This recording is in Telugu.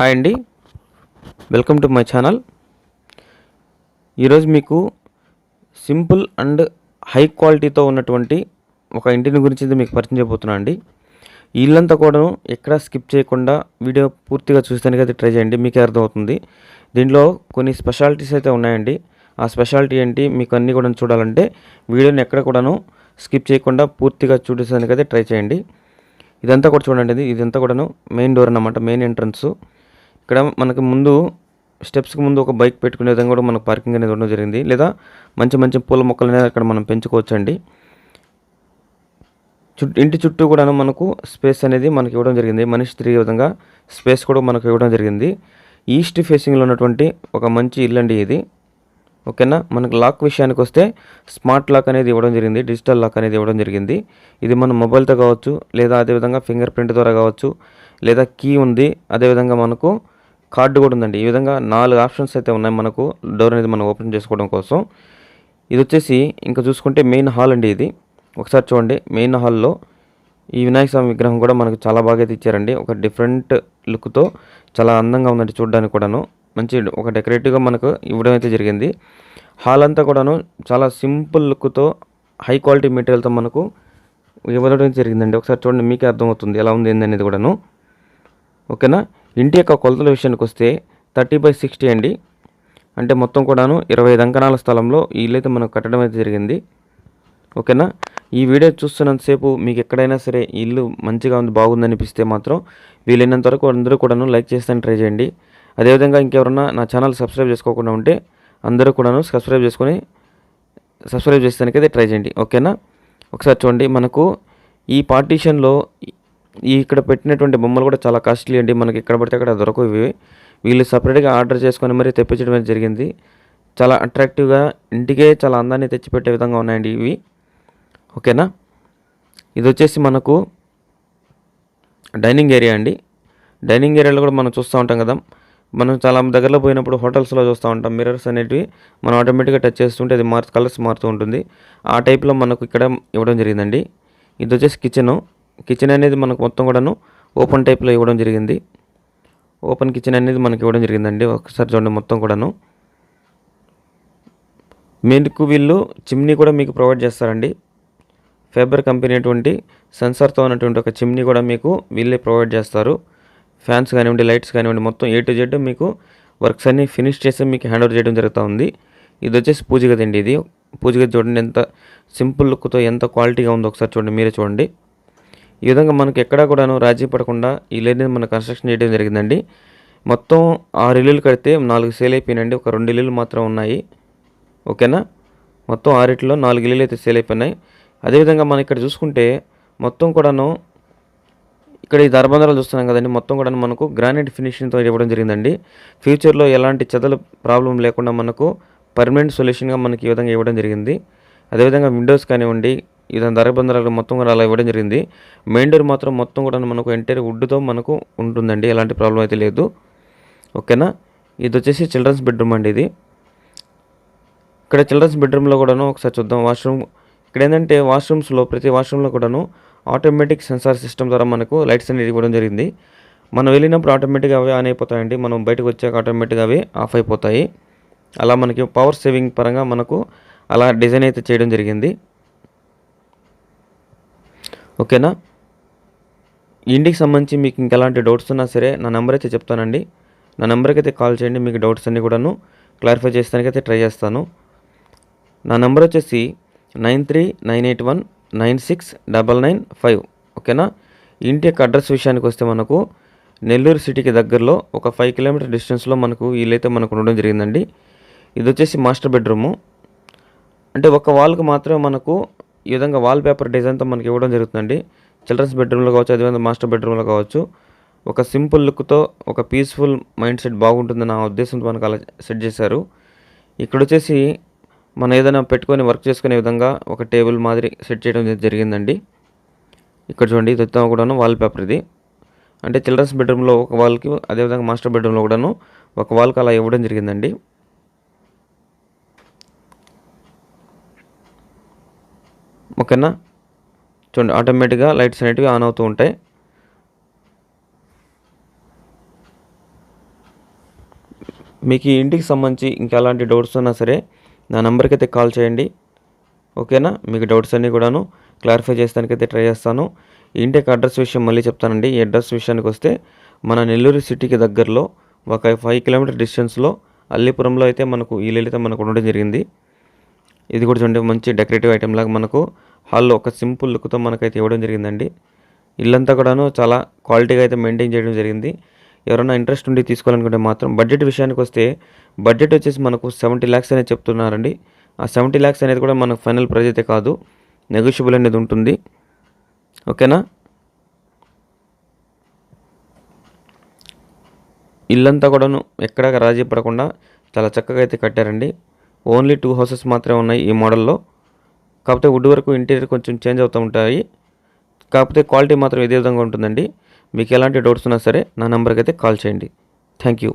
హాయ్ అండి. వెల్కమ్ టు మై ఛానల్ ఈరోజు మీకు సింపుల్ అండ్ హై క్వాలిటీతో ఉన్నటువంటి ఒక ఇంటిని గురించి మీకు పరిచయం చేయబోతున్నా అండి. ఇల్లంతా కూడాను ఎక్కడ స్కిప్ చేయకుండా వీడియో పూర్తిగా చూస్తానికి అయితే ట్రై చేయండి మీకే అర్థమవుతుంది. దీంట్లో కొన్ని స్పెషాలిటీస్ అయితే ఉన్నాయండి. ఆ స్పెషాలిటీ ఏంటి మీకు అన్నీ కూడా చూడాలంటే వీడియోని ఎక్కడ కూడాను స్కిప్ చేయకుండా పూర్తిగా చూడడానికి అయితే ట్రై చేయండి. ఇదంతా కూడా చూడండి ఇది ఇదంతా కూడాను మెయిన్ డోర్ అన్నమాట మెయిన్ ఎంట్రన్స్. ఇక్కడ మనకు ముందు స్టెప్స్కి ముందు ఒక బైక్ పెట్టుకునే విధంగా కూడా మనకు పార్కింగ్ అనేది ఉండడం జరిగింది. లేదా మంచి మంచి పూల మొక్కలు అనేది అక్కడ మనం పెంచుకోవచ్చండి. చుట్టూ ఇంటి చుట్టూ కూడా మనకు స్పేస్ అనేది మనకి ఇవ్వడం జరిగింది. మనిషి తిరిగే విధంగా స్పేస్ కూడా మనకు ఇవ్వడం జరిగింది. ఈస్ట్ ఫేసింగ్లో ఉన్నటువంటి ఒక మంచి ఇల్లు అండి ఇది. ఓకేనా? మనకు లాక్ విషయానికి వస్తే స్మార్ట్ లాక్ అనేది ఇవ్వడం జరిగింది. డిజిటల్ లాక్ అనేది ఇవ్వడం జరిగింది. ఇది మన మొబైల్తో కావచ్చు లేదా అదేవిధంగా ఫింగర్ ప్రింట్ ద్వారా కావచ్చు లేదా కీ ఉంది. అదేవిధంగా మనకు కార్డు కూడా ఉందండి. ఈ విధంగా నాలుగు ఆప్షన్స్ అయితే ఉన్నాయి మనకు. డోర్ అనేది మనం ఓపెన్ చేసుకోవడం కోసం. ఇది వచ్చేసి ఇంకా చూసుకుంటే మెయిన్ హాల్ అండి ఇది. ఒకసారి చూడండి. మెయిన్ హాల్లో ఈ వినాయక స్వామి విగ్రహం కూడా మనకు చాలా బాగా అయితే ఇచ్చారండి. ఒక డిఫరెంట్ లుక్తో చాలా అందంగా ఉందండి చూడడానికి కూడాను. మంచి ఒక డెకరేటివ్గా మనకు ఇవ్వడం అయితే జరిగింది. హాల్ అంతా కూడాను చాలా సింపుల్ లుక్తో హై క్వాలిటీ మెటీరియల్తో మనకు ఇవ్వడం జరిగిందండి. ఒకసారి చూడండి. మీకే అర్థమవుతుంది ఎలా ఉంది ఏందనేది కూడాను. ఓకేనా? ఇంటి యొక్క కొలతల విషయానికి వస్తే థర్టీ బై సిక్స్టీ అండి. అంటే మొత్తం కూడాను ఇరవై ఐదు అంకణాల స్థలంలో ఈ ఇల్లు అయితే మనకు కట్టడం అయితే జరిగింది. ఓకేనా? ఈ వీడియో చూస్తున్నంతసేపు మీకు ఎక్కడైనా సరే ఇల్లు మంచిగా ఉంది బాగుంది అనిపిస్తే మాత్రం వీలైనంత వరకు అందరూ కూడాను లైక్ చేస్తాను ట్రై చేయండి. అదేవిధంగా ఇంకెవరన్నా నా ఛానల్ సబ్స్క్రైబ్ చేసుకోకుండా ఉంటే అందరూ కూడాను సబ్స్క్రైబ్ చేసుకొని సబ్స్క్రైబ్ చేస్తానికైతే ట్రై చేయండి. ఓకేనా? ఒకసారి చూడండి మనకు ఈ పార్టీషన్లో ఈ ఇక్కడ పెట్టినటువంటి బొమ్మలు కూడా చాలా కాస్ట్లీ అండి. మనకి ఎక్కడ పడితే అక్కడ దొరకవు ఇవి. వీళ్ళు సపరేట్గా ఆర్డర్ చేసుకొని మరీ తెప్పించడం అనేది జరిగింది. చాలా అట్రాక్టివ్గా ఇంటికే చాలా అందాన్ని తెచ్చిపెట్టే విధంగా ఉన్నాయండి ఇవి. ఓకేనా? ఇది వచ్చేసి మనకు డైనింగ్ ఏరియా అండి. డైనింగ్ ఏరియాలో కూడా మనం చూస్తూ ఉంటాం కదా. మనం చాలా దగ్గరలో పోయినప్పుడు హోటల్స్లో చూస్తూ ఉంటాం. మిర్రర్స్ అనేటివి మనం ఆటోమేటిక్గా టచ్ చేస్తుంటే అది మార్ కలర్స్ మారుతూ ఉంటుంది. ఆ టైప్లో మనకు ఇక్కడ ఇవ్వడం జరిగిందండి. ఇది వచ్చేసి కిచెను కిచెన్ అనేది మనకు మొత్తం కూడాను ఓపెన్ టైప్లో ఇవ్వడం జరిగింది. ఓపెన్ కిచెన్ అనేది మనకి ఇవ్వడం జరిగిందండి. ఒకసారి చూడండి మొత్తం కూడాను. మీకు వీళ్ళు చిమ్నీ కూడా మీకు ప్రొవైడ్ చేస్తారండి. ఫేబర్ కంపెనీ అటువంటి సెన్సార్తో ఉన్నటువంటి ఒక చిమ్నీ కూడా మీకు వీళ్ళే ప్రొవైడ్ చేస్తారు. ఫ్యాన్స్ కానివ్వండి లైట్స్ కానివ్వండి మొత్తం ఏ టు జెడ్ మీకు వర్క్స్ అన్నీ ఫినిష్ చేసి మీకు హ్యాండ్ ఓవర్ చేయడం జరుగుతూ ఉంది. ఇది వచ్చేసి పూజ గది అండి ఇది. పూజ గది చూడండి ఎంత సింపుల్ లుక్తో ఎంత క్వాలిటీగా ఉందో ఒకసారి చూడండి మీరే చూడండి. ఈ విధంగా మనకి ఎక్కడా కూడాను రాజీ పడకుండా ఈ లేని మన కన్స్ట్రక్షన్ చేయడం జరిగిందండి. మొత్తం ఆరు ఇల్లులు కడితే నాలుగు సేల్ అయిపోయినాయండి. ఒక రెండు ఇల్లులు మాత్రం ఉన్నాయి. ఓకేనా? మొత్తం ఆరిట్లో నాలుగు ఇల్లులు అయితే సేల్ అయిపోయినాయి. అదేవిధంగా మనం ఇక్కడ చూసుకుంటే మొత్తం కూడాను ఇక్కడ ఈ దర్బంధాలు చూస్తున్నాం కదండి. మొత్తం కూడా మనకు గ్రానైట్ ఫినిషింగ్తో ఇవ్వడం జరిగిందండి. ఫ్యూచర్లో ఎలాంటి చెదల ప్రాబ్లం లేకుండా మనకు పర్మనెంట్ సొల్యూషన్గా మనకి ఈ విధంగా ఇవ్వడం జరిగింది. అదేవిధంగా విండోస్ కానివ్వండి ఈ ధర దరబంధరాలు మొత్తం కూడా అలా ఇవ్వడం జరిగింది. మెయిన్ డోర్ మాత్రం మొత్తం కూడా మనకు ఎంటైర్ వుడ్తో మనకు ఉంటుందండి. ఎలాంటి ప్రాబ్లం అయితే లేదు. ఓకేనా ఇది వచ్చేసి చిల్డ్రన్స్ బెడ్రూమ్ అండి ఇది. ఇక్కడ చిల్డ్రన్స్ బెడ్రూమ్లో కూడాను ఒకసారి చూద్దాం. వాష్రూమ్ ఇక్కడ ఏంటంటే వాష్రూమ్స్లో ప్రతి వాష్రూమ్లో కూడాను ఆటోమేటిక్ సెన్సార్ సిస్టమ్ ద్వారా మనకు లైట్స్ అనేది ఇవ్వడం జరిగింది. మనం వెళ్ళినప్పుడు ఆటోమేటిక్గా అవి ఆన్ అయిపోతాయండి. మనం బయటకు వచ్చాక ఆటోమేటిక్గా అవి ఆఫ్ అయిపోతాయి. అలా మనకి పవర్ సేవింగ్ పరంగా మనకు అలా డిజైన్ అయితే చేయడం జరిగింది. ఓకేనా? ఇంటికి సంబంధించి మీకు ఇంకెలాంటి డౌట్స్ ఉన్నా సరే నా నెంబర్ అయితే చెప్తానండి. నా నెంబర్కి అయితే కాల్ చేయండి మీకు డౌట్స్ అన్నీ కూడాను క్లారిఫై చేస్తానికైతే ట్రై చేస్తాను. నా నెంబర్ వచ్చేసి nine three nine eight one nine six double nine five ఓకేనా? ఇంటి యొక్క అడ్రస్ విషయానికి వస్తే మనకు నెల్లూరు సిటీకి దగ్గరలో ఒక ఫైవ్ కిలోమీటర్ డిస్టెన్స్లో మనకు వీలైతే మనకు ఉండడం జరిగిందండి. ఇది వచ్చేసి మాస్టర్ బెడ్రూము. అంటే ఒక వాల్కి మాత్రమే మనకు ఈ విధంగా వాల్ పేపర్ డిజైన్తో మనకి ఇవ్వడం జరుగుతుందండి. చిల్డ్రన్స్ బెడ్రూమ్లో కావచ్చు అదేవిధంగా మాస్టర్ బెడ్రూమ్లో కావచ్చు. ఒక సింపుల్ లుక్తో ఒక పీస్ఫుల్ మైండ్ సెట్ బాగుంటుందని నా ఉద్దేశంతో మనకు అలా సెట్ చేశారు. ఇక్కడ వచ్చేసి మనం ఏదైనా పెట్టుకొని వర్క్ చేసుకునే విధంగా ఒక టేబుల్ మాదిరి సెట్ చేయడం జరిగిందండి. ఇక్కడ చూడండి ఇది కూడాను వాల్ పేపర్ ఇది. అంటే చిల్డ్రన్స్ బెడ్రూమ్లో ఒక వాల్కి అదేవిధంగా మాస్టర్ బెడ్రూమ్లో కూడాను ఒక వాల్కి అలా ఇవ్వడం జరిగిందండి. ఓకేనా? చూడండి ఆటోమేటిక్గా లైట్స్ అనేటివి ఆన్ అవుతూ ఉంటాయి. మీకు ఈ ఇంటికి సంబంధించి ఇంకా ఎలాంటి డౌట్స్ ఉన్నా సరే నా నెంబర్కి అయితే కాల్ చేయండి. ఓకేనా? మీకు డౌట్స్ అన్నీ కూడాను క్లారిఫై చేస్తానికైతే అయితే ట్రై చేస్తాను. ఈ ఇంటి అడ్రస్ విషయం మళ్ళీ చెప్తానండి. ఈ అడ్రస్ విషయానికి వస్తే మన నెల్లూరు సిటీకి దగ్గరలో ఒక ఫైవ్ కిలోమీటర్ డిస్టెన్స్లో అల్లిపురంలో అయితే మనకు ఈ లలిత మనకు ఉండడం జరిగింది. ఇది కూడా చూడండి మంచి డెకరేటివ్ ఐటెం లాగా మనకు హాల్లో ఒక సింపుల్ లుక్తో మనకైతే ఇవ్వడం జరిగిందండి. ఇల్లంతా కూడాను చాలా క్వాలిటీగా అయితే మెయింటైన్ చేయడం జరిగింది. ఎవరైనా ఇంట్రెస్ట్ ఉండి తీసుకోవాలనుకుంటే మాత్రం బడ్జెట్ విషయానికి వస్తే బడ్జెట్ వచ్చేసి మనకు సెవెంటీ ల్యాక్స్ అనేది చెప్తున్నారండి. ఆ సెవెంటీ ల్యాక్స్ అనేది కూడా మనకు ఫైనల్ ప్రైజ్ అయితే కాదు నెగోషియబుల్ అనేది ఉంటుంది. ఓకేనా? ఇల్లంతా కూడాను ఎక్కడ రాజీ పడకుండా చాలా చక్కగా అయితే కట్టారండి. ఓన్లీ టూ హౌసెస్ మాత్రమే ఉన్నాయి ఈ మోడల్లో. కాకపోతే వుడ్ వరకు ఇంటీరియర్ కొంచెం చేంజ్ అవుతూ ఉంటాయి. కాకపోతే క్వాలిటీ మాత్రం ఇదే విధంగా ఉంటుందండి. మీకు ఎలాంటి డౌట్స్ ఉన్నా సరే నా నెంబర్కి అయితే కాల్ చేయండి. Thank you.